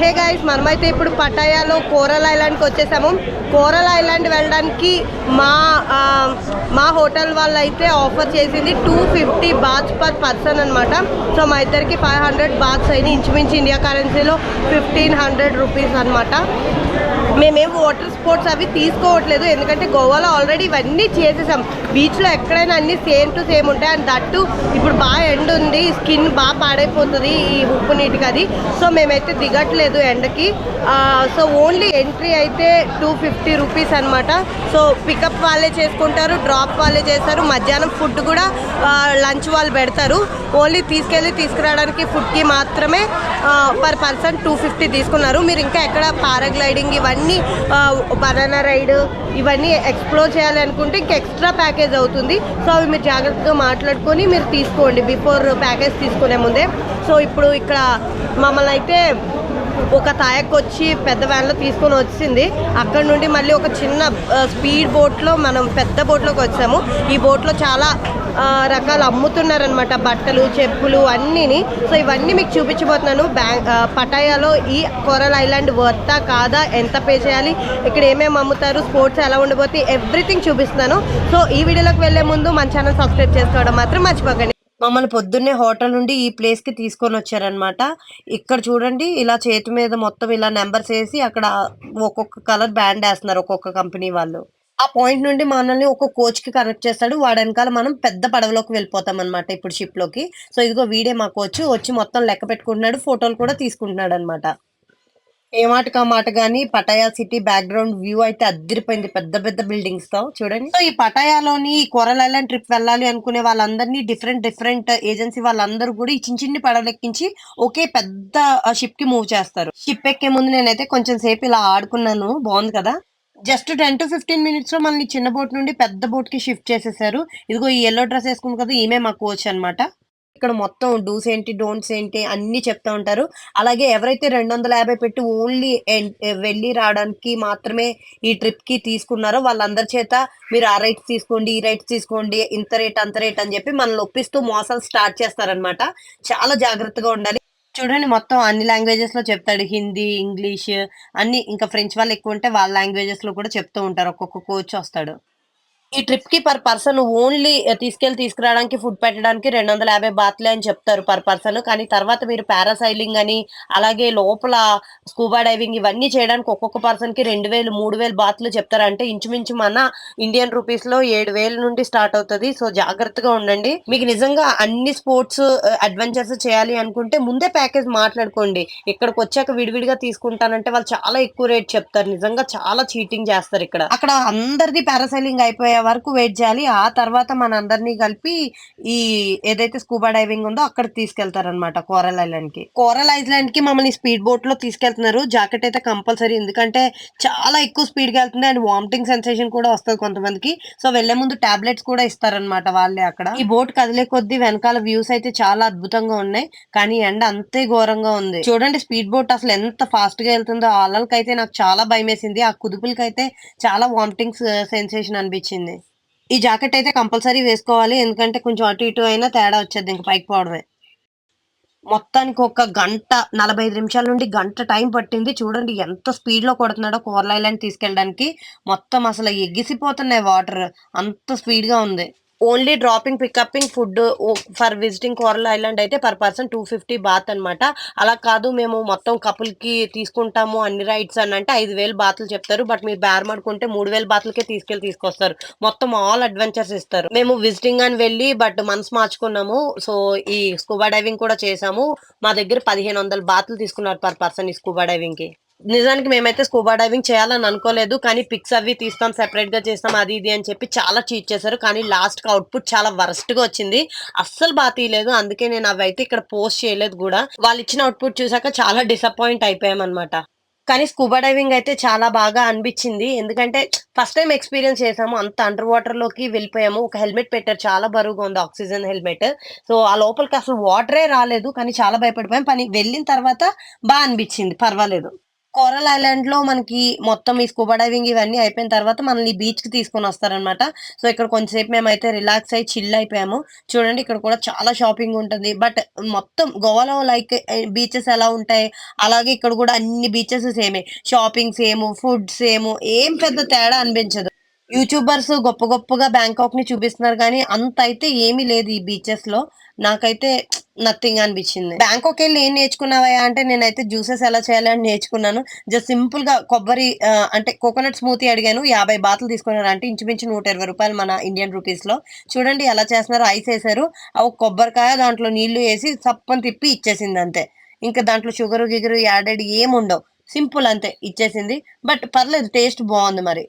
Hey guys మనమైతే ఇప్పుడు పటాయాలో coral ఐలాండ్కి వచ్చేసాము. కోరల్ ఐలాండ్ వెళ్ళడానికి మా మా హోటల్ వాళ్ళు అయితే ఆఫర్ చేసింది two fifty bahts per person అనమాట సో మా ఇద్దరికి ఫైవ్ హండ్రెడ్ బాత్స్ అయినాయి ఇంచుమించు ఇండియా కరెన్సీలో ఫిఫ్టీన్ హండ్రెడ్ రూపీస్ అనమాట మేమేం వాటర్ స్పోర్ట్స్ అవి తీసుకోవట్లేదు ఎందుకంటే గోవాలో ఆల్రెడీ ఇవన్నీ చేసేసాం. బీచ్లో ఎక్కడైనా అన్ని సేమ్ టు సేమ్ ఉంటాయి. అండ్ దట్టు ఇప్పుడు బాగా ఎండ ఉంది స్కిన్ బాగా పాడైపోతుంది ఈ ఉప్పు నీటికి అది సో మేమైతే దిగట్లేదు. లేదు ఎండకి. సో ఓన్లీ ఎంట్రీ అయితే టూ ఫిఫ్టీ రూపీస్ అనమాట సో పికప్ వాళ్ళే చేసుకుంటారు డ్రాప్ వాళ్ళే చేస్తారు. మధ్యాహ్నం ఫుడ్ కూడా లంచ్ వాళ్ళు పెడతారు. ఓన్లీ తీసుకెళ్ళి తీసుకురావడానికి ఫుడ్కి మాత్రమే పర్ పర్సన్ టూ ఫిఫ్టీ తీసుకున్నారు. మీరు ఇంకా ఎక్కడ పారాగ్లైడింగ్ ఇవన్నీ బనానా రైడ్ ఇవన్నీ ఎక్స్ప్లోర్ చేయాలి అనుకుంటే ఇంకా ఎక్స్ట్రా ప్యాకేజ్ అవుతుంది. సో అవి మీరు జాగ్రత్తగా మాట్లాడుకొని మీరు తీసుకోండి బిఫోర్ ప్యాకేజ్ తీసుకునే ముందే. సో ఇప్పుడు ఇక్కడ మమ్మల్ని అయితే ఒక తాయకు వచ్చి పెద్ద వ్యాన్లో తీసుకొని వచ్చింది. అక్కడ నుండి మళ్ళీ ఒక చిన్న స్పీడ్ బోట్లో మనం పెద్ద బోట్లోకి వచ్చాము. ఈ బోట్లో చాలా రకాలు అమ్ముతున్నారనమాట బట్టలు చెప్పులు అన్నీని. సో ఇవన్నీ మీకు చూపించబోతున్నాను. బ్యాంక్ పటాయాలో ఈ కొరల్ ఐలాండ్ వర్తా కాదా? ఎంత పే చేయాలి? ఇక్కడ ఏమేమి అమ్ముతారు? స్పోర్ట్స్ ఎలా ఉండబోతే ఎవ్రీథింగ్ చూపిస్తున్నాను. సో ఈ వీడియోలోకి వెళ్ళే ముందు మన ఛానల్ సబ్స్క్రైబ్ చేసుకోవడం మాత్రం మర్చిపోకండి. మమ్మల్ని పొద్దున్నే హోటల్ నుండి ఈ ప్లేస్కి తీసుకొని వచ్చారనమాట ఇక్కడ చూడండి ఇలా చేతి మీద మొత్తం ఇలా నెంబర్స్ వేసి అక్కడ ఒక్కొక్క కలర్ బ్యాండ్ వేస్తున్నారు ఒక్కొక్క కంపెనీ వాళ్ళు. ఆ పాయింట్ నుండి మనల్ని ఒక కోచ్కి కనెక్ట్ చేస్తాడు. వాడి వెనకాల మనం పెద్ద పడవలోకి వెళ్ళిపోతాం అనమాట ఇప్పుడు షిప్లోకి. సో ఇదిగో వీడే మా కోచ్ వచ్చి మొత్తం లెక్క పెట్టుకుంటున్నాడు ఫోటోలు కూడా తీసుకుంటున్నాడు అనమాట ఏ మాటకా మాట గానీ పటాయా సిటీ బ్యాక్గ్రౌండ్ వ్యూ అయితే అద్దరిపోయింది. పెద్ద పెద్ద బిల్డింగ్స్తో. చూడండి. సో ఈ పటాయాలోని ఈ కోరల్ ఐలాండ్ ట్రిప్ వెళ్ళాలి అనుకునే వాళ్ళందరినీ డిఫరెంట్ డిఫరెంట్ ఏజెన్సీ వాళ్ళందరూ కూడా ఈ చిన్న చిన్ని పడవలెక్కించి ఒకే పెద్ద షిప్కి మూవ్ చేస్తారు. షిప్ ఎక్కే ముందు నేనైతే కొంచెం సేపు ఇలా ఆడుకున్నాను. బాగుంది కదా? జస్ట్ టెన్ టు ఫిఫ్టీన్ మినిట్స్లో మనల్ని చిన్న బోట్ నుండి పెద్ద బోట్కి షిఫ్ట్ చేసేసారు. ఇదిగో ఈ ఎల్లో డ్రెస్ వేసుకుంది కదా ఈమె మా కోచ్ అన్నమాట. ఇక్కడ మొత్తం డూస్ ఏంటి డోంట్స్ ఏంటి అన్ని చెప్తా ఉంటారు. అలాగే ఎవరైతే రెండు వందల యాభై పెట్టి ఓన్లీ వెళ్ళి రావడానికి మాత్రమే ఈ ట్రిప్కి తీసుకున్నారో వాళ్ళందరి చేత మీరు ఆ రైట్స్ తీసుకోండి ఈ రైట్స్ తీసుకోండి ఇంత రేట్ అంత రేట్ అని చెప్పి మనల్ని ఒప్పిస్తూ మోసాలు స్టార్ట్ చేస్తారనమాట చాలా జాగ్రత్తగా ఉండాలి. చూడండి మొత్తం అన్ని లాంగ్వేజెస్లో చెప్తాడు. హిందీ ఇంగ్లీష్ అన్ని ఇంకా ఫ్రెంచ్ వాళ్ళు ఎక్కువ ఉంటే వాళ్ళ లాంగ్వేజెస్లో కూడా చెప్తూ ఉంటారు. ఒక్కొక్క కోచ్ వస్తాడు. ఈ ట్రిప్కి పర్ పర్సన్ ఓన్లీ తీసుకెళ్ళి తీసుకురావడానికి ఫుడ్ పెట్టడానికి రెండు వందల యాభై బాత్లే అని చెప్తారు పర్ పర్సన్ కానీ తర్వాత మీరు పారాసైలింగ్ అని అలాగే లోపల స్కూబా డైవింగ్ ఇవన్నీ చేయడానికి ఒక్కొక్క పర్సన్కి రెండు వేలు మూడు వేలు బాత్లు చెప్తారంటే ఇంచుమించు మన ఇండియన్ రూపీస్లో ఏడు వేల నుండి స్టార్ట్ అవుతుంది. సో జాగ్రత్తగా ఉండండి. మీకు నిజంగా అన్ని స్పోర్ట్స్ అడ్వెంచర్స్ eh, చేయాలి అనుకుంటే ముందే ప్యాకేజ్ మాట్లాడుకోండి. ఇక్కడికి వచ్చాక విడివిడిగా తీసుకుంటానంటే వాళ్ళు చాలా ఎక్కువ రేట్ చెప్తారు. నిజంగా చాలా చీటింగ్ చేస్తారు ఇక్కడ. అక్కడ అందరిది పారాసైలింగ్ అయిపోయారు వరకు వెయిట్ చేయాలి. ఆ తర్వాత మన అందరినీ కలిపి ఈ ఏదైతే స్కూబా డైవింగ్ ఉందో అక్కడ తీసుకెళ్తారనమాట కోరల్ ఐలాండ్కి కోరల్ ఐలాండ్కి మమ్మల్ని స్పీడ్ బోట్లో తీసుకెళ్తున్నారు. జాకెట్ అయితే కంపల్సరీ ఎందుకంటే చాలా ఎక్కువ స్పీడ్గా వెళ్తుంది అండ్ వామిటింగ్ సెన్సేషన్ కూడా వస్తుంది కొంతమందికి. సో వెళ్ళే ముందు టాబ్లెట్స్ కూడా ఇస్తారనమాట వాళ్ళే అక్కడ. ఈ బోట్ కదిలే కొద్దీ వెనకాల వ్యూస్ అయితే చాలా అద్భుతంగా ఉన్నాయి. కానీ ఎండ అంతే ఘోరంగా ఉంది. చూడండి స్పీడ్ బోట్ అసలు ఎంత ఫాస్ట్గా వెళ్తుందో. ఆ అలలకైతే నాకు చాలా భయం వేసింది ఆ కుదుపులకైతే చాలా వామిటింగ్ సెన్సేషన్ అనిపించింది. ఈ జాకెట్ అయితే కంపల్సరీ వేసుకోవాలి. ఎందుకంటే కొంచెం అటు ఇటు అయినా తేడా వచ్చేది. ఇంక పైకి పోవడమే. మొత్తానికి ఒక గంట నలభై ఐదు నిమిషాల నుండి గంట టైం పట్టింది. చూడండి ఎంత స్పీడ్లో కొడుతున్నాడో కోరల్ ఐలాండ్ తీసుకెళ్ళడానికి. మొత్తం అసలు ఎగిసిపోతున్నాయి వాటర్. అంత స్పీడ్గా ఉంది. Only dropping pickupping food for visiting coral island అయితే per person two fifty baht అనమాట అలా కాదు మేము మొత్తం కపుల్కి కి తీసుకుంటాము అన్ని రైడ్స్ అని అంటే ఐదు వేలు బాతులు చెప్తారు. బట్ మీరు బేరమాడుకుంటే మూడు వేల బాతులకే తీసుకెళ్ళి తీసుకొస్తారు. మొత్తం ఆల్ అడ్వెంచర్స్ ఇస్తారు. మేము విజిటింగ్ అని వెళ్ళి బట్ మనసు మార్చుకున్నాము. సో ఈ స్కూబా డైవింగ్ కూడా చేసాము మా దగ్గర పదిహేను వందల బాతులు తీసుకున్నారు పర్ పర్సన్ ఈ స్కూబా డైవింగ్కి నిజానికి మేమైతే స్కూబా డైవింగ్ చేయాలని అనుకోలేదు కానీ పిక్స్ అవి తీస్తాం సెపరేట్గా చేస్తాం అది ఇది అని చెప్పి చాలా చీట్ చేశారు. కానీ లాస్ట్ అవుట్పుట్ చాలా వరస్ట్గా వచ్చింది. అస్సలు బాగా తీయలేదు అందుకే నేను అవి అయితే ఇక్కడ పోస్ట్ చేయలేదు కూడా. వాళ్ళు ఇచ్చిన అవుట్పుట్ చూసాక చాలా డిసప్పాయింట్ అయిపోయామన్నమాట. అనమాట కానీ స్కూబా డైవింగ్ అయితే చాలా బాగా అనిపించింది. ఎందుకంటే ఫస్ట్ టైం ఎక్స్పీరియన్స్ చేసాము. అంత అండర్ వాటర్లోకి వెళ్ళిపోయాము. ఒక హెల్మెట్ పెట్టారు. చాలా బరువుగా ఉంది ఆక్సిజన్ హెల్మెట్. సో ఆ లోపలికి అసలు వాటరే రాలేదు. కానీ చాలా భయపడిపోయాం. పని వెళ్ళిన తర్వాత బాగా అనిపించింది. పర్వాలేదు. కోరల్ ఐలాండ్లో మనకి మొత్తం ఈ స్కూబా డైవింగ్ ఇవన్నీ అయిపోయిన తర్వాత మనల్ని బీచ్కి తీసుకొని వస్తారనమాట సో ఇక్కడ కొంచెంసేపు మేమైతే రిలాక్స్ అయ్యి చిల్ అయిపోయాము. చూడండి ఇక్కడ కూడా చాలా షాపింగ్ ఉంటుంది. బట్ మొత్తం గోవాలో లైక్ బీచెస్ ఎలా ఉంటాయి? అలాగే ఇక్కడ కూడా అన్ని బీచెస్ సేమే షాపింగ్ సేమ్ ఫుడ్ సేమ్ ఏం పెద్ద తేడా అనిపించదు. యూట్యూబర్స్ గొప్ప గొప్పగా బ్యాంకాక్ని చూపిస్తున్నారు కానీ అంత అయితే ఏమీ లేదు ఈ బీచెస్లో. నాకైతే నథింగ్ అనిపించింది. బ్యాంకాక్ వెళ్ళి ఏం నేర్చుకున్నావా అంటే నేనైతే జ్యూసెస్ ఎలా చేయాలి అని నేర్చుకున్నాను. జస్ట్ సింపుల్గా కొబ్బరి అంటే కోకోనట్ స్మూతీ అడిగాను. యాభై బాతులు తీసుకున్నారు అంటే ఇంచుమించు నూట ఇరవై రూపాయలు మన ఇండియన్ రూపీస్లో. చూడండి ఎలా చేస్తున్నారు. ఐస్ వేసారు ఆ కొబ్బరికాయ దాంట్లో నీళ్ళు వేసి చప్పని తిప్పి ఇచ్చేసింది అంతే. ఇంకా దాంట్లో షుగర్ గిగరు యాడెడ్ ఏముండవు. సింపుల్ అంతే ఇచ్చేసింది. బట్ పర్లేదు టేస్ట్ బాగుంది మరి.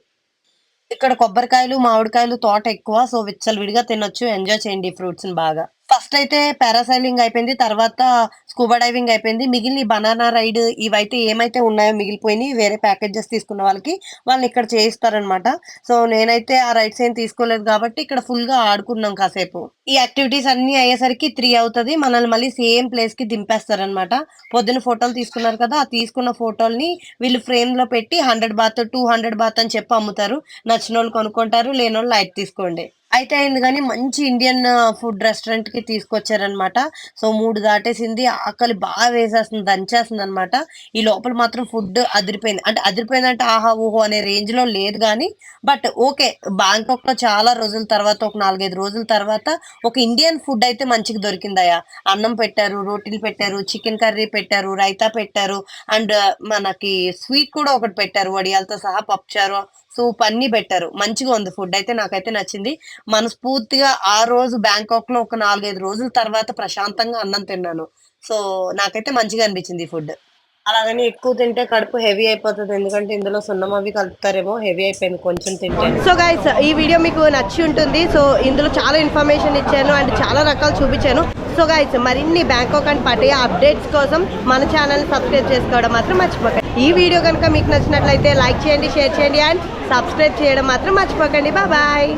ఇక్కడ కొబ్బరికాయలు మామిడికాయలు తోట ఎక్కువ సో విచ్చలు విడిగా తినొచ్చు. ఎంజాయ్ చేయండి ఫ్రూట్స్ని బాగా. ఫస్ట్ అయితే పారాసైలింగ్ అయిపోయింది తర్వాత స్కూబా డైవింగ్ అయిపోయింది. మిగిలిన బనానా రైడ్ ఇవైతే ఏమైతే ఉన్నాయో మిగిలిపోయినాయి వేరే ప్యాకేజెస్ తీసుకున్న వాళ్ళకి వాళ్ళని ఇక్కడ చేయిస్తారనమాట సో నేనైతే ఆ రైడ్స్ ఏం తీసుకోలేదు కాబట్టి ఇక్కడ ఫుల్గా ఆడుకున్నాం కాసేపు. ఈ యాక్టివిటీస్ అన్ని అయ్యేసరికి త్రీ అవుతుంది. మనల్ని మళ్ళీ సేమ్ ప్లేస్కి దింపేస్తారనమాట పొద్దున ఫోటోలు తీసుకున్నారు కదా ఆ తీసుకున్న ఫోటోల్ని వీళ్ళు ఫ్రేమ్లో పెట్టి hundred baht two hundred baht అని చెప్పి అమ్ముతారు. నచ్చిన వాళ్ళు కొనుక్కుంటారు లేని వాళ్ళు లైట్ తీసుకోండి. అయితే అయింది కానీ మంచి ఇండియన్ ఫుడ్ రెస్టారెంట్కి తీసుకొచ్చారనమాట సో మూడు దాటేసింది. ఆకలి బాగా వేసేస్తుంది దంచేస్తుంది అనమాట ఈ లోపల మాత్రం ఫుడ్ అదిరిపోయింది. అంటే అదిరిపోయిందంటే ఆహా ఊహో అనే రేంజ్లో లేదు కానీ బట్ ఓకే. బ్యాంకాక్లో చాలా రోజుల తర్వాత ఒక నాలుగైదు రోజుల తర్వాత ఒక ఇండియన్ ఫుడ్ అయితే మంచిగా దొరికిందయ్యా. అన్నం పెట్టారు రోటీలు పెట్టారు చికెన్ కర్రీ పెట్టారు రైతా పెట్టారు అండ్ మనకి స్వీట్ కూడా ఒకటి పెట్టారు వడియాలతో సహా పప్పుచారు సూప్ అన్ని పెట్టారు. మంచిగా ఉంది ఫుడ్ అయితే నాకైతే నచ్చింది. మనస్ఫూర్తిగా ఆ రోజు బ్యాంకాక్లో ఒక నాలుగైదు రోజుల తర్వాత ప్రశాంతంగా అన్నం తిన్నాను. సో నాకైతే మంచిగా అనిపించింది ఈ ఫుడ్. అలాగని ఎక్కువ తింటే కడుపు హెవీ అయిపోతుంది. ఎందుకంటే ఇందులో సున్నం అవి కలుపుతారేమో హెవీ అయిపోయింది. కొంచెం తింటే. సో గైస్ ఈ వీడియో మీకు నచ్చి ఉంటుంది. సో ఇందులో చాలా ఇన్ఫర్మేషన్ ఇచ్చాను అండ్ చాలా రకాలు చూపించాను. సో గైస్ మరిన్ని బ్యాంకాక్ అండ్ పటయా అప్డేట్స్ కోసం మన ఛానల్ సబ్స్క్రైబ్ చేసుకోవడం మాత్రం మర్చిపోకండి. ఈ వీడియో కనుక మీకు నచ్చినట్లయితే లైక్ చేయండి షేర్ చేయండి అండ్ సబ్స్క్రైబ్ చేయడం మాత్రం మర్చిపోకండి. బాయ్